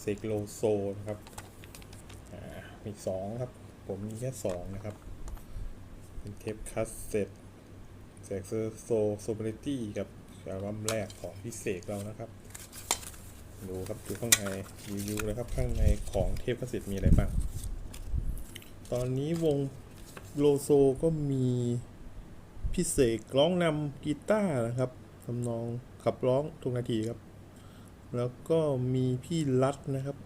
เซกโลโซนะครับอ่ามีสองครับ ผมมีแค่สองนะครับเป็นเทปคัสเซ็ตเซกเซอร์โซโซเบรตี้กับอัลบั้มแรกของพี่เสกเรานะครับ ดูครับดูข้างในรีวิวเลยครับข้างในของเทปคัสเซ็ตมีอะไรบ้างตอนนี้วงโลโซก็มีพี่เสกร้องนำกีตาร์นะครับทำนองขับร้องทุกนาทีครับ แล้วก็มีพี่รัดนะครับ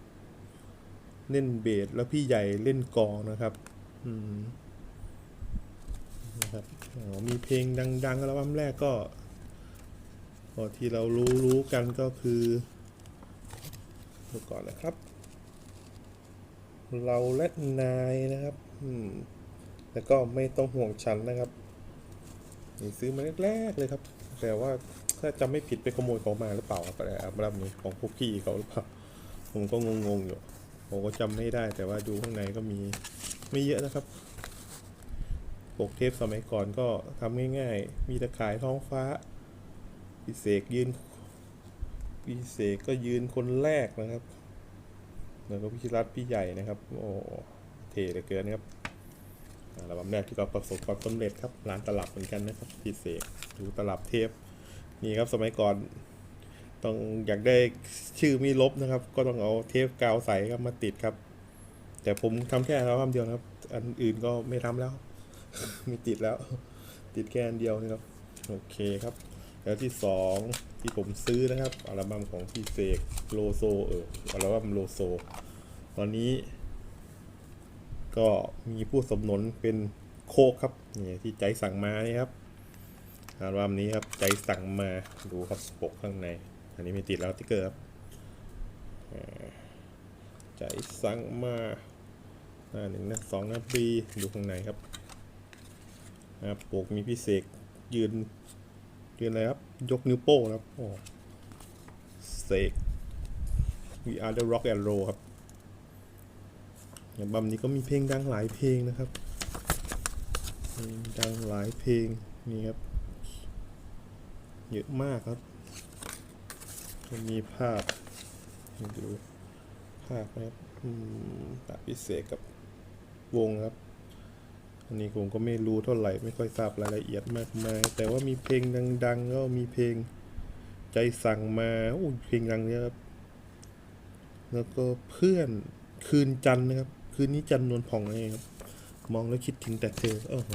เล่นเบสแล้วพี่ใหญ่เล่นกองนะครับอืมนะครับอ๋อมีเพลงดังๆอัลบั้มแรกก็ก็ที่เรารู้รู้กันก็คือดูก่อนนะครับ เราและนายนะครับอืมแล้วก็ไม่ต้องห่วงฉันนะครับนี่ซื้อมาแรกๆเลยครับ แต่ว่า ถ้าจำไม่ผิดไปขโมยเขามาหรือเปล่าครับแต่อัลบั้มนี้ของพวกพี่เขาหรือเปล่าผมก็งงๆอยู่ผมก็จำไม่ได้แต่ว่าดูข้างในก็มีไม่เยอะนะครับปกเทปสมัยก่อนก็ทำง่ายๆ มีตะข่ายท้องฟ้าพิเศษยืนพิเศษก็ยืนคนแรกนะครับ แล้วก็พี่รัฐพี่ใหญ่นะครับ โอ้เท่เหลือเกินนะครับอัลบั้มแรกที่ก็ประสบความสำเร็จครับร้านตลับเหมือนกันนะครับพี่เสกดูตลับเทป นี่ครับสมัยก่อน ต้องอยากได้ชื่อมีลบนะครับ ก็ต้องเอาเทปกาวใสครับมาติดครับ แต่ผมทำแค่อัลบั้มเดียวครับ อันอื่นก็ไม่ทำแล้ว มีติดแล้ว ติดแค่อันเดียวนะครับ โอเคครับ แล้วที่สองที่ผมซื้อนะครับอัลบั้มของพี่เสกโลโซเอออัลบั้มโลโซ ตอนนี้ ก็มีผู้สมนนเป็นโคกครับนี่ที่ใจสั่งมานี่ครับ อัลบั้มนี้ครับใจสั่งมาดูครับปกข้างใน อันนี้มีติดแล้วติ๊กเกอร์ครับใจสั่งมาหน้าหนึ่งนะสองนะบีดูข้างในครับนะครับปกมีพิเศษยืนยืนอะไรครับ ยกนิ้วโป้งครับโอ้เสก We are the rock and roll ครับอัลบั้มนี้ก็มีเพลงดังหลายเพลงนะครับดังหลายเพลงนี่ครับ เยอะมากครับจะมีภาพดูภาพนะครับอืมภาพิเศษกับวงครับ อันนี้ผมก็ไม่รู้เท่าไหร่ไม่ค่อยทราบรายละเอียดมากมาย แต่ว่ามีเพลงดัง ๆ ก็มีเพลงใจสั่งมาโอ้ยเพลงดังเนี้ยครับ แล้วก็เพื่อนคืนจันนะครับ คืนนี้จันนวลผ่องเองครับ มองแล้วคิดถึงแต่เธอโอ้โห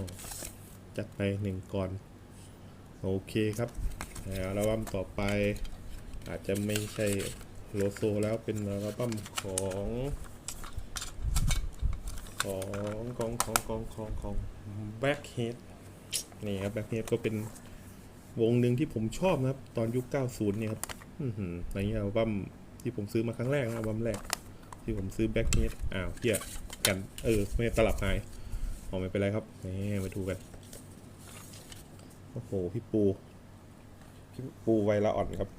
จัดไปหนึ่งก่อน โอเคครับ อัลบั้มต่อไป อาจจะไม่ใช่โลโซแล้วเป็นอัลบั้มของของของของของของของแบ็คเฮดนี่ครับแบ็คเฮดก็เป็นวงหนึ่งที่ผมชอบนะครับ ตอนยุค 90 เนี่ยครับอื้อหือในอัลบั้มที่ผมซื้อมาครั้งแรกนะอัลบั้มแรก ที่ผมซื้อแบ็คเฮดอ้าวเพี้ยกัน เออ ไม่ตลับหายออกไม่เป็นไรครับนี่มาดูกัน โอ้โห พี่ปู พี่ปูไวละอ่อนครับ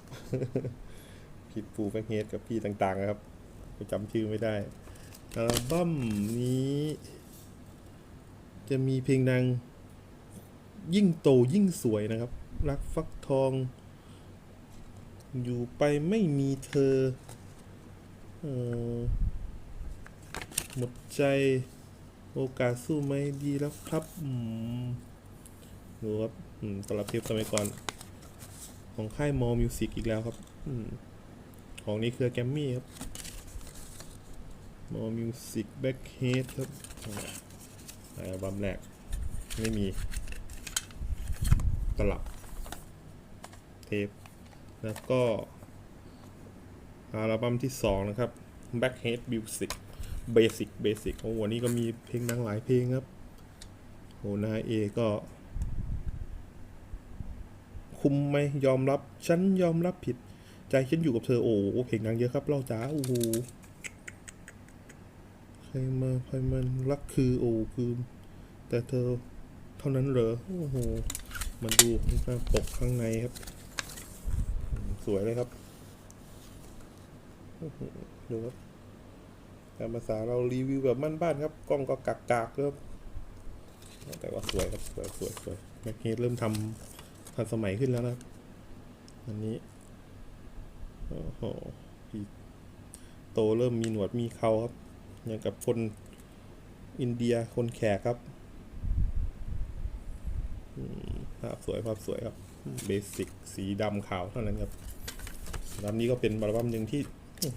พี่ปูแบ็คเฮดกับพี่ต่างๆนะครับจำชื่อไม่ได้อัลบั้มนี้ จะมีเพลงดังยิ่งโตยิ่งสวยนะครับ รักฟักทอง อยู่ไปไม่มีเธอเออหมดใจโอกาสสู้ไม่ดีแล้วครับ อืมดูครับ อืมตลับเทปสมัยก่อน ของค่ายมอมิวสิกอีกแล้วครับอของนี้คือแกมมี่ครับมอมิวสิกแบ็คเฮดครับอัลบั้มแรก ไม่มี ตลับ เทป แล้วก็อัลบั้มที่สองนะครับ Backhead Music Basic Basic โอ้วันนี้ก็มีเพลงดังหลายเพลงครับโหนาเอก็ คุมไหมยอมรับ ฉันยอมรับผิด ใจฉันอยู่กับเธอโอ้โหเพลงดังเยอะครับเล่าจ๋าโอ้โหใครมาใครมันรักคือโอ้คือ แต่เธอเท่านั้นเหรอโอ้โหมาดูข้างปกข้างในครับ สวยเลยครับดูครับตามภาษาเรารีวิวแบบบ้านๆครับ กล้องก็กักๆครับแต่ว่าสวยครับ สวยสวยสวยแม็กเฮดเริ่มทำ ทันสมัยขึ้นแล้วนะอันนี้โอ้โหโตเริ่มมีหนวดมีเขาครับอย่างกับคนอินเดียคนแขกครับภาพสวยภาพสวยครับเบสิกสีดำขาวเท่านั้นครับอัลบั้มนี้ก็เป็นอัลบัมหนึ่งที่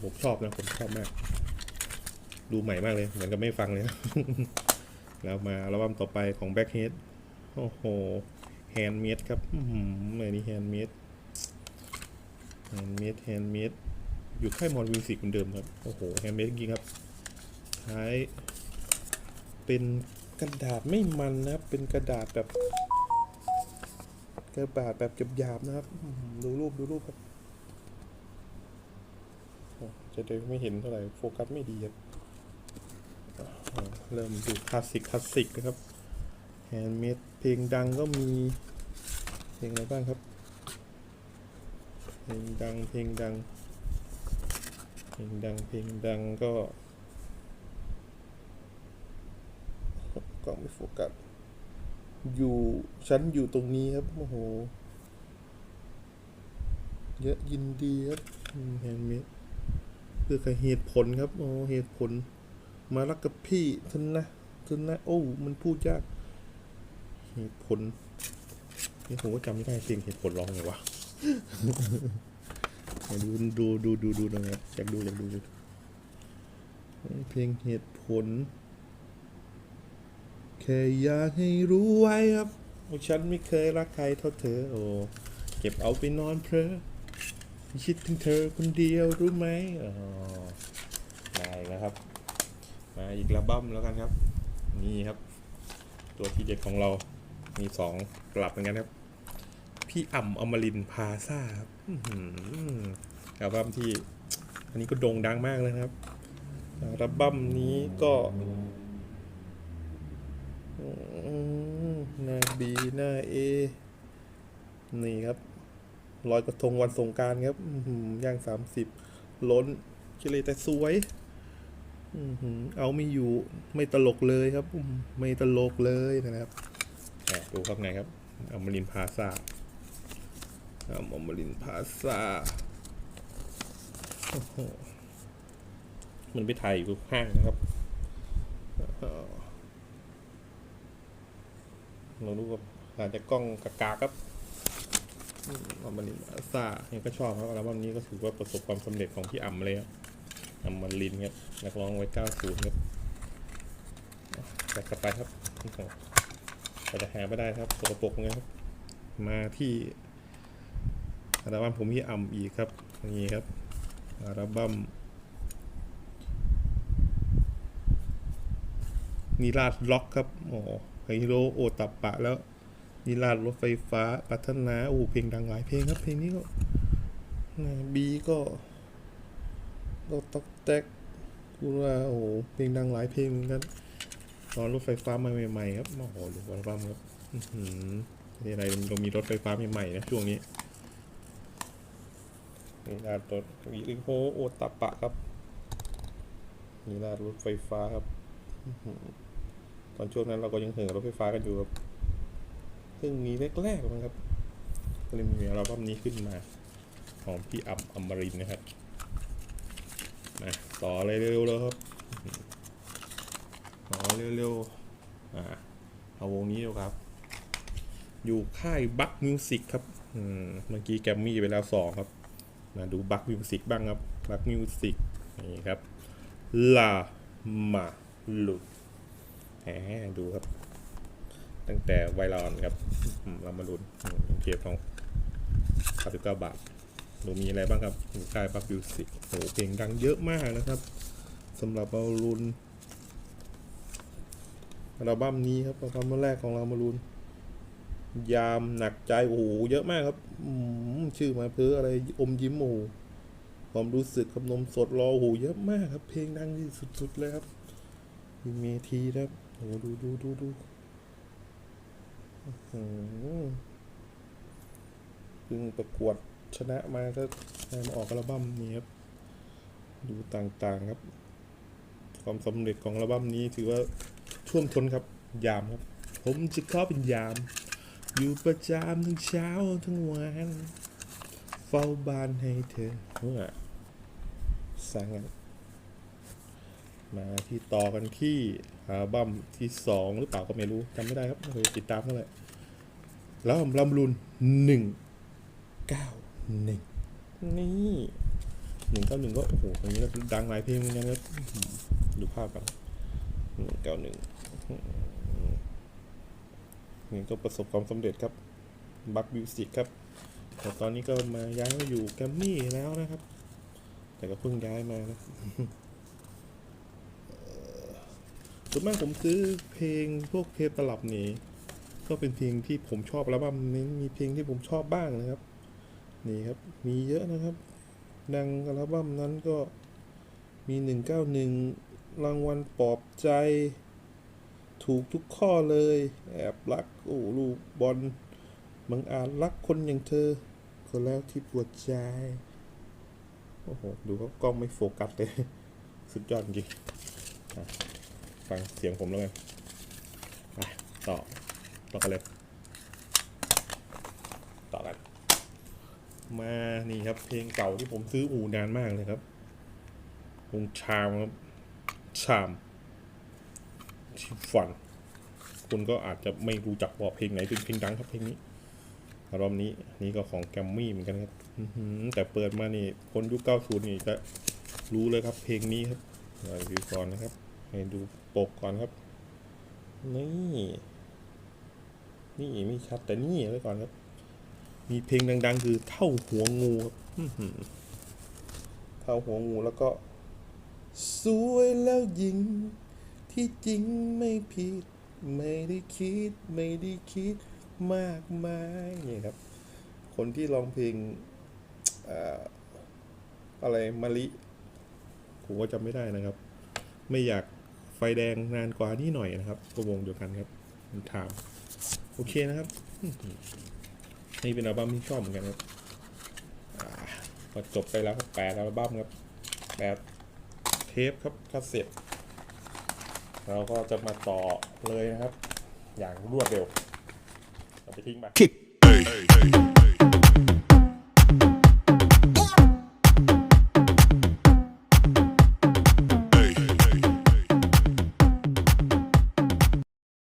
ผมชอบนะผมชอบมาก ดูใหม่มากเลย เหมือนกับไม่ฟังเลยนะแล้วมาอัลบั้มต่อไปของ Backhead โอ้โห ฮนด์เมดครับอืมอันนี้แฮนด์เมดแฮนด์เมดแฮนด์เมดอยู่ค่ายมอนมิวสิกเหมือนเดิมครับ โอ้โหแฮนด์เมดจริงครับท้ายเป็นกระดาษไม่มันนะครับ เป็นกระดาษแบบกระดาษแบบหยาบๆนะครับ ดูรูปดูรูปครับจะได้ไม่เห็นเท่าไหร่โฟกัสไม่ดีครับเริ่มดูคลาสสิกคลาสสิกนะครับ แฮนด์เมดเพลงดังก็มี เพลงอะไรบ้างครับ เพลงดังเพลงดัง เพลงดังเพลงดังก็ก็ไม่โฟกัสอยู่ฉันอยู่ตรงนี้ครับโอ้โหเยอะยินดีครับแฮนด์เมดเพื่อกับเหตุผลครับโอ้เหตุผล มารักกับพี่เทนนะเทนนะโอ้มันพูดยาก เหตุผลนี่ผมก็จำไม่ได้เพลงเหตุผลร้องไงวะไหนดูดูดูดูดูหน่อยครับอยากดูอยากดูเพลงเหตุผล แค่อยากให้รู้ไว้ครับว่าฉันไม่เคยรักใครเท่าเธอ โอ้เก็บเอาไปนอนเพลอคิดถึงเธอคนเดียวรู้ไหมอ๋อได้แล้วครับ มาอีกระบั้มแล้วกันครับ นี่ครับ ตัวที่เด็ดของเรา มีสองกลับเหมือนกันครับ พี่อ่ำอมรินพาซาครับอื้อหืออัลบั้มที่ อันนี้ก็โด่งดังมากเลยนะครับอัลบั้มนี้ก็อืมหน้าบีหน้าเอนี่ครับลอยกระทงวันสงการครับอือหือย่างสามสิบล้นคิเลยแต่สวยอือหือเอาไม่อยู่ ไม่ตลกเลยครับ ไม่ตลกเลยนะครับ ดูครับไงครับอมรินพาซาอมรินพาซาโอ้โหมันไปถ่ายอยู่ห้างนะครับเอ่อเราดูกับอาจจะกล้องกากาครับอืมอมรินพาซ่ายังก็ชอบครับอัลบั้มนี้ก็ถือว่าประสบความสำเร็จของพี่อ่ำเลยครับอมรินครับนักร้องไว้90ครับจัดกลับไปครับโอ้โห กว่าจะหาไม่ได้ครับสกปรกเลยครับ มาที่อัลบั้มผมที่อ่ำอีกครับนี่ครับอัลบั้มนิราศล็อกครับโอ้ไฮโรโอตับปะแล้วนิราศรถไฟฟ้าพัฒนาโอ้เพลงดังหลายเพลงครับเพลงนี้ก็บีก็ก็ตอกแตกพูว่าโอ้เพลงดังหลายเพลงเหมือนกัน ตอนรถไฟฟ้ามาใหม่ๆครับโอ้โหดูอัลบั้มครับอื้อหือนี่อะไรเรามีรถไฟฟ้าใหม่ๆนะช่วงนี้นี่ลาดรถวีลิโฮโอตับปะครับนี่ลาดรถไฟฟ้าครับอตอนช่วงนั้นเราก็ยังเหินรถไฟฟ้ากันอยู่ครับเพิ่งมีแรกๆมั้งครับก็เลยมีอัลบั้มนี้ขึ้นมา ของพี่อัมอมรินนะครับมาต่อเลยเร็วๆเลยครับ ต่อเร็วๆอ่าเอาวงนี้ดูครับ อยู่ค่ายบัคมิวสิกครับอืมเมื่อกี้แกรมมี่ไปแล้วสองครับมาดูบัคมิวสิกบ้างครับบัคมิวสิกนี่ครับลามาลุแหมดูครับ ตั้งแต่ไวรอนครับอืมเรามาลุนเทียบของ99บาทหนูมีอะไรบ้างครับหนูกายปักมิวสิกโหเพลงดังเยอะมากนะครับสำหรับเรารุน อัลบั้มนี้ครับอัลบั้มแรกของเรามารุนยามหนักใจโอ้โหเยอะมากครับชื่อมาเพื่ออะไรอมยิ้มโอ้โหความรู้สึกกับนมสดรอโอ้โหเยอะมากครับ เพลงดังที่สุดๆเลยครับมีเมทีครับโอ้โหดูดูดูดูอื้อหือเพิ่งประกวดชนะมาก็ได้มาออกอัลบั้มนี้ครับ ดูต่างๆครับ ความสำเร็จของอัลบั้มนี้ถือว่า ท่วมท้นครับ ยามครับ ผมจะขอเป็นยาม อยู่ประจำทั้งเช้าทั้งวันเฝ้าบ้านให้เธอเมื่อสร้างงานมาที่ต่อกันที่อัลบั้มที่สองหรือเปล่าก็ไม่รู้จำไม่ได้ครับไม่เคยติดตามเท่าไหร่แล้วลำรุนหนึ่งเก้าหนึ่งนี่หนึ่งเก้าหนึ่งก็โอ้โหตรงนี้ดังหลายเพลงเหมือนกันครับดูภาพกัน หนึ่งเก้าหนึ่งนี่ก็ประสบความสำเร็จครับบัคมิวสิกครับแต่ตอนนี้ก็มาย้ายมาอยู่แกมมี่แล้วนะครับ แต่ก็เพิ่งย้ายมานะส่วนมากผมซื้อเพลงพวกเพลงตลับนี่ก็เป็นเพลงที่ผมชอบแล้วบ้างนี้มีเพลงที่ผมชอบบ้างนะครับ นี่ครับ มีเยอะนะครับ ดังอัลบั้มนั้นก็มี191 รางวัลปลอบใจ ถูกทุกข้อเลย แอบรัก โอ้ลูกบอลบังอาจรักคนอย่างเธอ ก็แล้วที่ปวดใจ โอ้โห ดูเขากล้องไม่โฟกัสเลย สุดยอดจริงฟังเสียงผมแล้วกันไปต่อ ต่อกันเลย ต่อกัน มานี่ครับเพลงเก่าที่ผมซื้ออูนานมากเลยครับวงชามครับ ชามชิฟัน คุณก็อาจจะไม่รู้จักว่าเพลงไหนเป็นเพลงดังครับเพลงนี้อารมณ์นี้นี่ก็ของแกมมี่เหมือนกันครับแต่เปิดมานี่คนยุค90นี่จะรู้เลยครับ เพลงนี้ครับดูก่อนนะครับ ให้ดูปกก่อนครับ นี่นี่ไม่ชัดแต่นี่ไว้ก่อนครับ มีเพลงดัง ๆ คือเท่าหัวงูครับเท่าหัวงูแล้วก็ สวยแล้วยิง ที่จริงไม่ผิด ไม่ได้คิด ไม่ได้คิดมากมายนี่ครับ คนที่ร้องเพลงเอ่อะไรมาลิผมก็จำไม่ได้นะครับ ไม่อยากไฟแดงนานกว่านี้หน่อยนะครับก็วงเดียวกันครับถาม โอเคนะครับนี่เป็นอัลบั้มที่ชอบเหมือนกันครับอ่าก็จบไปแล้วครับแปดอัลบั้มครับแปด ปครับคาสเซ็ตเราก็จะมาต่อเลยนะครับ อย่างรวดเร็วเอาไปทิ้งไป